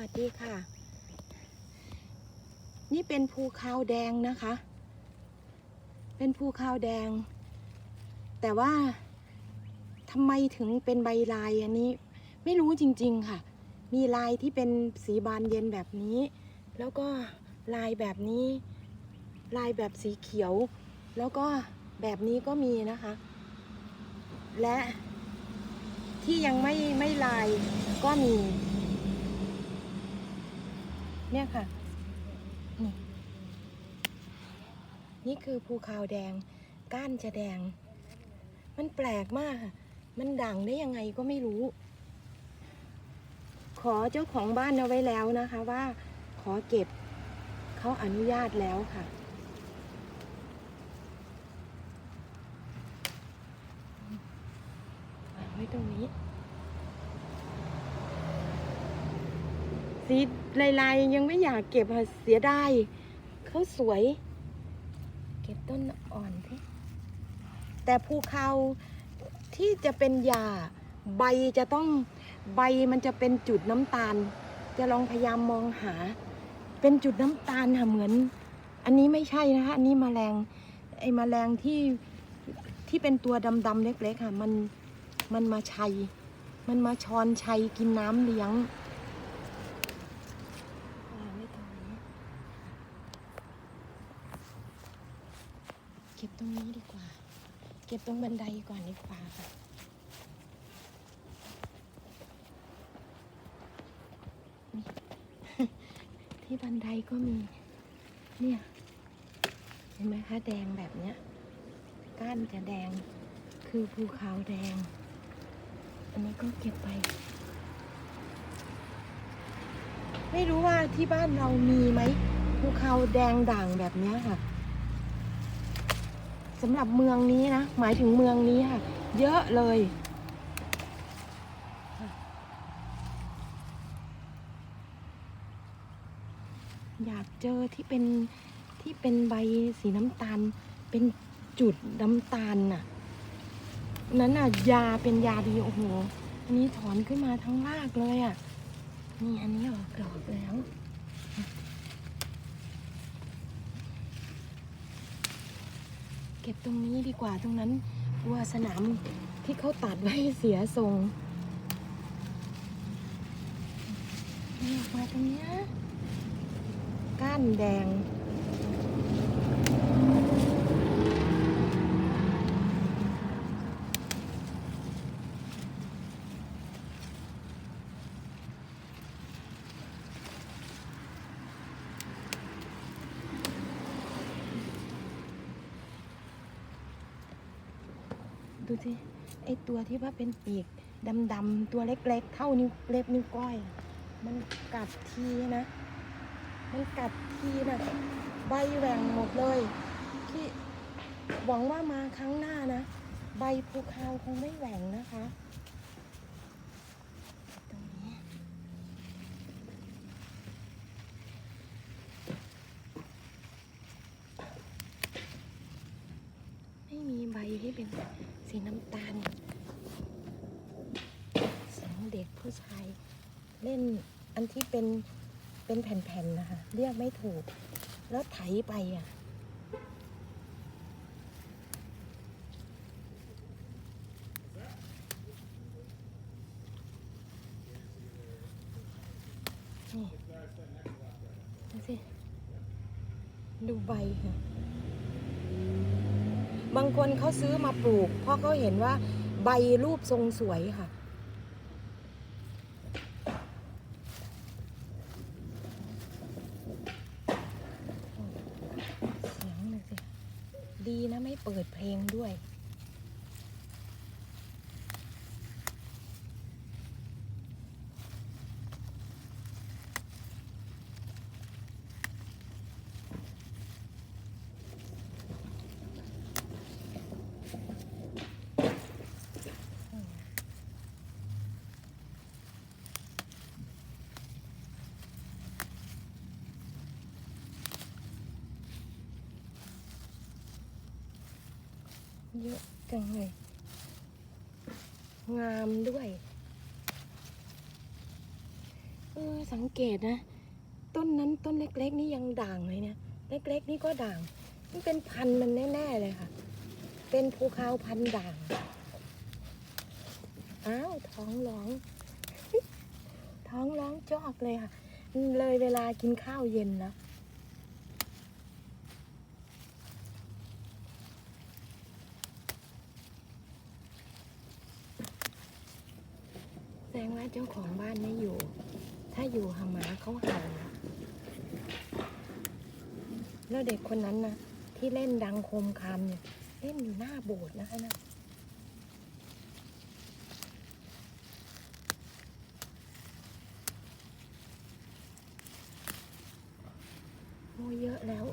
วัสดีค่ะ นี่เป็นภูเขาแดงนะคะ เป็นภูเขาแดง แต่ว่าทำไมถึงเป็นใบลายอันนี้ ไม่รู้จริง ๆค่ะ มีลายที่เป็นสีบานเย็นแบบนี้ แล้วก็ลายแบบนี้ ลายแบบสีเขียว แล้วก็แบบนี้ก็มีนะคะ และที่ยังไม่ไม่ลายก็มี เนี่ยค่ะ นี่ นี่คือภูเขาแดง ก้านจะแดง มันแปลกมากค่ะ มันด่างได้ยังไงก็ไม่รู้ ขอเจ้าของบ้านเอาไว้แล้วนะคะว่า ขอเก็บเขาอนุญาตแล้วค่ะวาไว้ตรงนี้ สีลายๆ ยังไม่อยากเก็บค่ะเสียดายเขาสวย เก็บต้นอ่อนที่แต่ภูเขาที่จะเป็นหญ้าใบจะต้องใบมันจะเป็นจุดน้ำตาล จะลองพยายามมองหา เป็นจุดน้ำตาลค่ะเหมือน อันนี้ไม่ใช่นะคะ อันนี้มแมลงไอ้มแมลงที่ที่เป็นตัวดำๆเล็กๆค่ะ มันมันมาชัย มันมาชอนชัยกินน้ำเลี้ยง วางไว้ตรงนี้ เก็บตรงนี้ดีกว่า เก็บตรงบันไดก่อนดีกว่าค่ะที่บันไดก็มี เนี่ย เห็นไหมคะแดงแบบเนี้ย ก้านจะแดง คือภูเขาแดง อันนี้ก็เก็บไป ไม่รู้ว่าที่บ้านเรามีไหมภูเขาแดงด่างแบบเนี้ยค่ะ สำหรับเมืองนี้นะ หมายถึงเมืองนี้ค่ะ เยอะเลย อยากเจอที่เป็นที่เป็นใบสีน้ำตาล เป็นจุดน้ำตาลน่ะ นั้นน่ะ ยาเป็นยาดีโอ้โห อันนี้ถอนขึ้นมาทั้งรากเลยอะ นี่อันนี้ออกดอกแล้ว เก็บตรงนี้ดีกว่าตรงนั้นกลัวสนามที่เขาตัดไว้เสียทรงออกมาตรงนี้ก้านแดง ดูสิไอตัวที่ว่าเป็นปีกดำๆตัวเล็กๆ เท่านิ้วเล็บนิ้วก้อย มันกัดทีนะ มันกัดทีนะใบแหว่งหมดเลยที่หวังว่ามาครั้งหน้านะ ใบภูคาวคงไม่แหว่งนะคะตรงนี้ไม่มีใบที่เป็น สีน้ำตาลสียงเด็กผู้ชาย เล่นอันที่เป็นเป็นแผ่นๆนะคะ เรียกไม่ถูก แล้วไถไปอะนี่ดูสิดูใบค่ะ บางคนเขาซื้อมาปลูก เพราะเขาเห็นว่าใบรูปทรงสวยค่ะเสียงเลยสิดีนะไม่เปิดเพลงด้วย เยอะจังเลย งามด้วยเอ้ยสังเกตนะ ต้นนั้นต้นเล็ก ๆ นี่ยังด่างเลยเนี่ยเล็ก ๆ นี่ก็ด่างมันเป็นพันมันแน่ๆเลยค่ะ เป็นภูเขาพันด่างอ้าวท้องร้อง ท้องร้องจอกเลยค่ะ เลยเวลากินข้าวเย็นแล้ว แสด งว่าเจ้าของบ้านไม่อยู่ ถ้าอยู่หาหมาเขาเห่าแล้วเด็กคนนั้นนะที่เล่นดังโคมคามเนี่ย เล่นอยู่หน้าโบสถ์นะคะนะโอ้เยอะแล้ว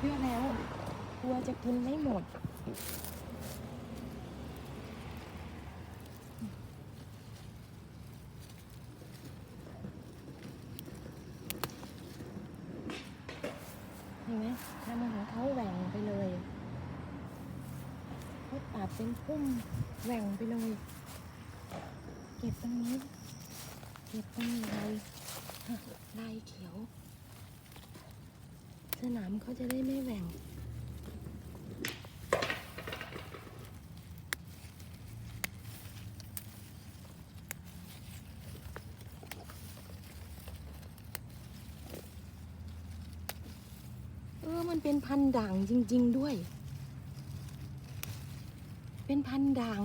เยอะแล้วกลัวจะกินไม่หมด เห็นไหมทำของเขาแหว่งไปเลยเขาตัดเป็น พุ่มแหว่งไปเลย เก็บตรงนี้ เก็บตรงลายฮะลายเขียว สนามเขาจะได้ไม่แหว่งเออมันเป็นพันด่างจริง ๆ ด้วย เป็นพันด่าง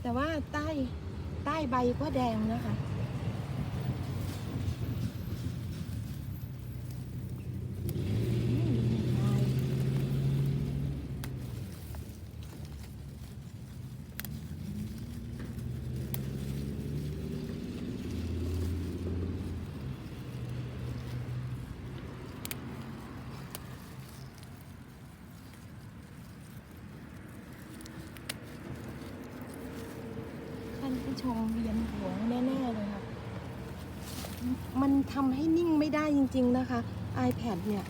แต่ว่าใต้ใต้ใบก็แดงนะคะ อืมลายท่านผู้ ชมเวียนหัวแน่ๆเลยค่ะ มันทำให้นิ่งไม่ได้จริง ๆนะคะ iPad เนี่ย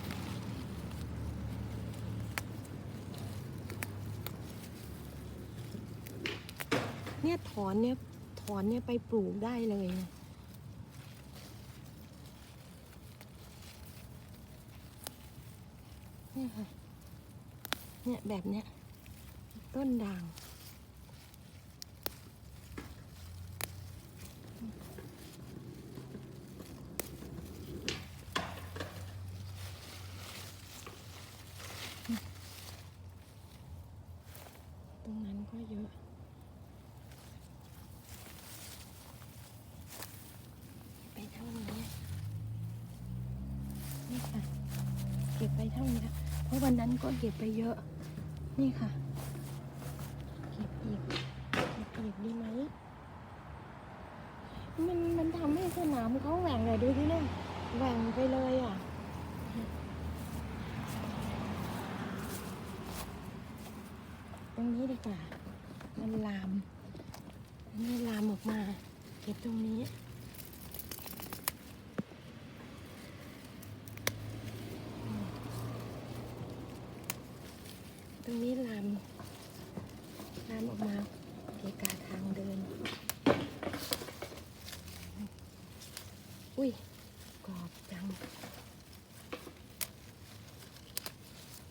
เนี่ยถอนเนี่ยถอนเนี่ยไปปลูกได้เลยเนี่ยค่ะ เนี่ยแบบเนี้ยต้นด่าง ตรงนั้น ก็เยอะไปเท่านี้นี่ค่ะ เก็บไปเท่านี้ เพราะวันนั้นก็เก็บไปเยอะ นี่ค่ะ เก็บอีก เก็บอีกดีไหม มันมันทำให้สนามเขาแหว่งเลยดูที่นั่นแหว่งไปเลยอะ ตรงนี้ดีกว่า มันลามอันลามออกมา เก็บตรงนี้ ตรงนี้ลาม ลามออกมาเกะกาทางเดิน อุ้ยกรอบจัง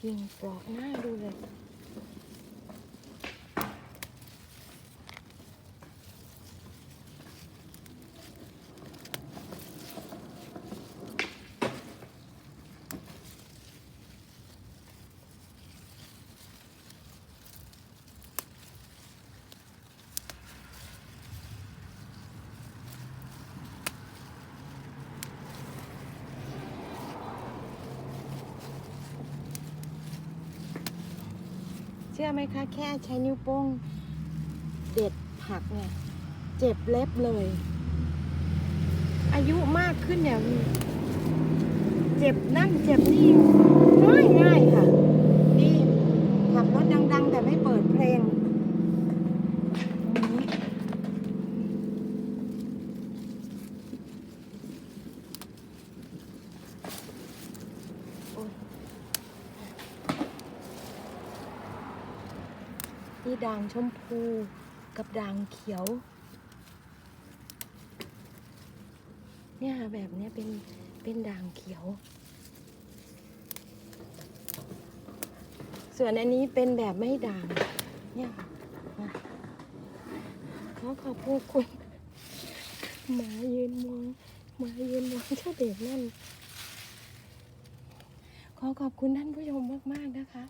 กิ่งปลอกหน้าดูเลย เชื่อไหมคะ แค่ใช้นิ้วโป้งเด็ดผักเนี่ย เจ็บเล็บเลย อายุมากขึ้นเนี่ย เจ็บนั่นเจ็บนี่ง่ายง่ายค่ะดีขับรถดัง ๆ แต่ไม่เปิดเพลงตรงนี้โอ๊ย นี่ด่างชมพูกับด่างเขียว เนี่ยค่ะแบบเนี้ยเป็นเป็นด่างเขียว ส่วนอันนี้เป็นแบบไม่ด่าง เนี่ยค่ะขอขอบพระคุณหมายืนมองหมายืนมองเจ้าเด็กนั่น ขอขอบคุณท่านผู้ชมมาก ๆ นะคะ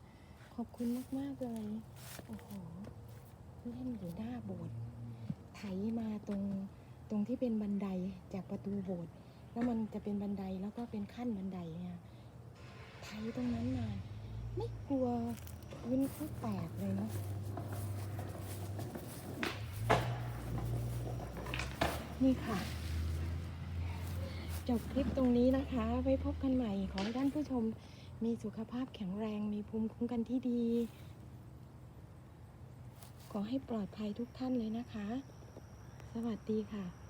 ขอบคุณมาก ๆ เลย โอ้โหเล่นอยู่หน้าโบสถ์ไถมาตรงตรงที่เป็นบันไดจากประตูโบสถ์แล้วมันจะเป็นบันไดแล้วก็เป็นขั้นบันไดเนี่ยไถตรงนั้นมาไม่กลัวพื้นเขาแตกเลยเนาะนี่ค่ะ จบคลิปตรงนี้นะคะ ไว้พบกันใหม่ ขอให้ท่านผู้ชม มีสุขภาพแข็งแรง มีภูมิคุ้มกันที่ดี ขอให้ปลอดภัยทุกท่านเลยนะคะ สวัสดีค่ะ